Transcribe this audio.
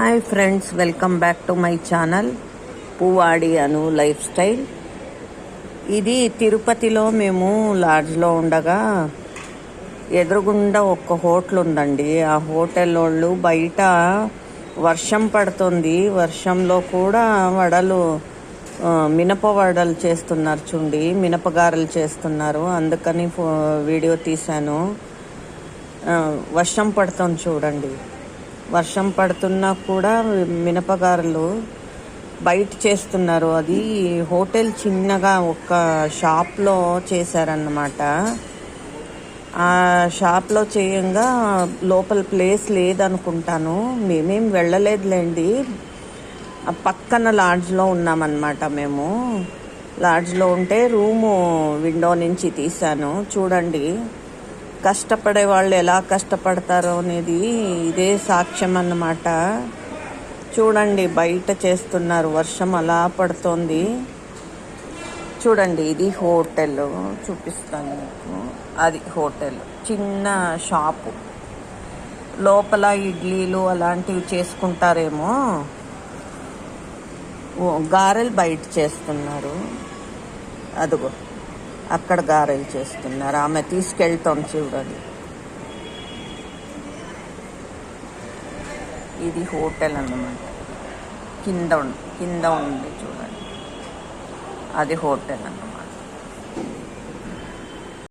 Hi friends welcome back to my channel Puvvadi Anu lifestyle ఇది తిరుపతిలో మేము లాడ్జ్లో ఉండగా ఎదురుగుండా ఒక హోటల్ ఉందండి. ఆ హోటల్ వాళ్ళు బయట వర్షం పడుతుంది. వర్షంలో కూడా వడలు మినప వడలు చేస్తున్నారు చూడండి. మినపగారలు చేస్తున్నారు. అందుకని ఫో వీడియో తీశాను. వర్షం పడుతుంది చూడండి. వర్షం పడుతున్నా కూడా మినపగారలు బయట చేస్తున్నారు. అది హోటల్ చిన్నగా ఒక షాప్లో చేశారన్నమాట. ఆ షాప్లో చేయంగా లోపల ప్లేస్ లేదనుకుంటాను. మేమేం వెళ్ళలేదులేండి. పక్కన లాడ్జ్లో ఉన్నామన్నమాట మేము. లాడ్జ్లో ఉంటే రూము విండో నుంచి తీశాను. చూడండి. కష్టపడే వాళ్ళు ఎలా కష్టపడతారో అనేది ఇదే సాక్ష్యం అన్నమాట. చూడండి బయట చేస్తున్నారు వర్షం అలా పడుతోంది. చూడండి ఇది హోటల్. చూపిస్తాను మీకు. అది హోటల్. చిన్న షాపు. లోపల ఇడ్లీలు అలాంటివి చేసుకుంటారేమో. గారెలు బయట చేస్తున్నారు. అదిగో. అక్కడ గారెలు చేస్తున్నారు. ఆమె తీసుకెళ్తాం చూడండి. ఇది హోటల్ అన్నమాట. కింద కింద ఉంది చూడండి. అది హోటల్ అన్నమాట.